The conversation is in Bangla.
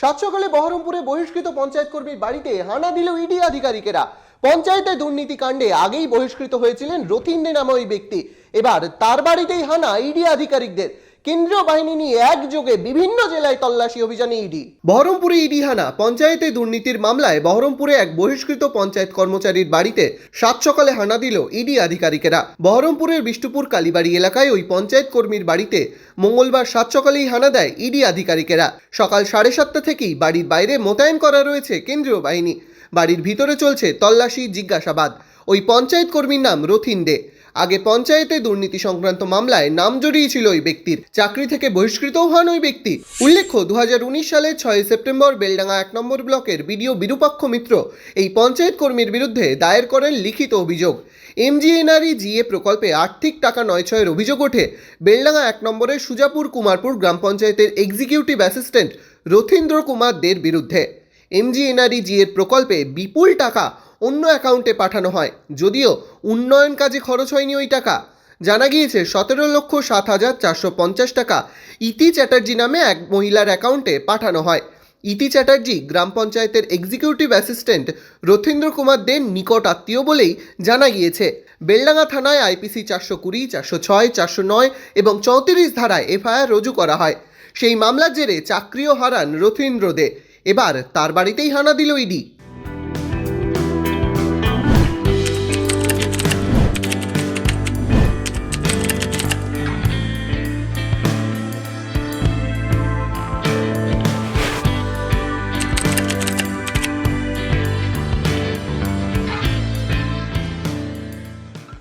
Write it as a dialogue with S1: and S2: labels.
S1: সাত সকালে বহরমপুরে বহিষ্কৃত পঞ্চায়েত কর্মীর বাড়িতে হানা দিল ইডি আধিকারিকেরা। পঞ্চায়েতে দুর্নীতি কাণ্ডে আগেই বহিষ্কৃত হয়েছিলেন রথিন্দে নামে ওই ব্যক্তি। এবার তার বাড়িতেই হানা ইডি আধিকারিকদের। কেন্দ্রীয় বাহিনী নিয়ে একযোগে বিভিন্ন জেলায় তল্লাশি অভিযানে ইডি। বহরমপুরে ইডি হানা, পঞ্চায়েতে দুর্নীতির মামলায় বহরমপুরে এক বহিষ্কৃত পঞ্চায়েত কর্মচারীর বাড়িতে সাত সকালে হানা দিল ইডি আধিকারিকেরা। বহরমপুরের বিষ্ণুপুর কালীবাড়ি এলাকায় ওই পঞ্চায়েত কর্মীর বাড়িতে মঙ্গলবার সাত সকালেই হানা দেয় ইডি আধিকারিকেরা। সকাল সাড়ে সাতটা থেকেই বাড়ির বাইরে মোতায়েন করা রয়েছে কেন্দ্রীয় বাহিনী। বাড়ির ভিতরে চলছে তল্লাশি, জিজ্ঞাসাবাদ। ওই পঞ্চায়েত কর্মীর নাম রথিন দে। আগে পঞ্চায়েতে দুর্নীতি সংক্রান্ত মামলায় নাম জড়িয়েছিল ওই ব্যক্তির। চাকরি থেকে বহিষ্কৃতও হন ওই ব্যক্তি। উল্লেখ্য দু সালের ছয় সেপ্টেম্বর বেলডাঙ্গা এক নম্বর ব্লকের বিডিও বিরূপাক্ষ মিত্র এই পঞ্চায়েত কর্মীর বিরুদ্ধে দায়ের করেন লিখিত অভিযোগ। এমজিএনআরই জিএ প্রকল্পে আর্থিক টাকা নয় ছয়ের অভিযোগ ওঠে। বেলডাঙ্গা এক নম্বরের সুজাপুর কুমারপুর গ্রাম পঞ্চায়েতের এক্সিকিউটিভ অ্যাসিস্ট্যান্ট রথীন্দ্র কুমার দের বিরুদ্ধে। এমজিএনআরই জিএর প্রকল্পে বিপুল টাকা অন্য অ্যাকাউন্টে পাঠানো হয়। যদিও উন্নয়ন কাজে খরচ হয়নি ওই টাকা। জানা গিয়েছে, সতেরো লক্ষ সাত হাজার চারশো পঞ্চাশ টাকা ইতি চ্যাটার্জি নামে এক মহিলার অ্যাকাউন্টে পাঠানো হয়। ইতি চ্যাটার্জি গ্রাম পঞ্চায়েতের এক্সিকিউটিভ অ্যাসিস্ট্যান্ট রথীন্দ্র কুমার দের নিকট আত্মীয় বলেই জানা গিয়েছে। বেলডাঙ্গা থানায় আইপিসি চারশো কুড়ি, চারশো ছয়, চারশো নয় এবং চৌত্রিশ ধারায় এফআইআর রুজু করা হয়। সেই মামলার জেরে চাকরিও হারান রথীন্দ্র দে। এবার তার বাড়িতেই হানা দিল ইডি।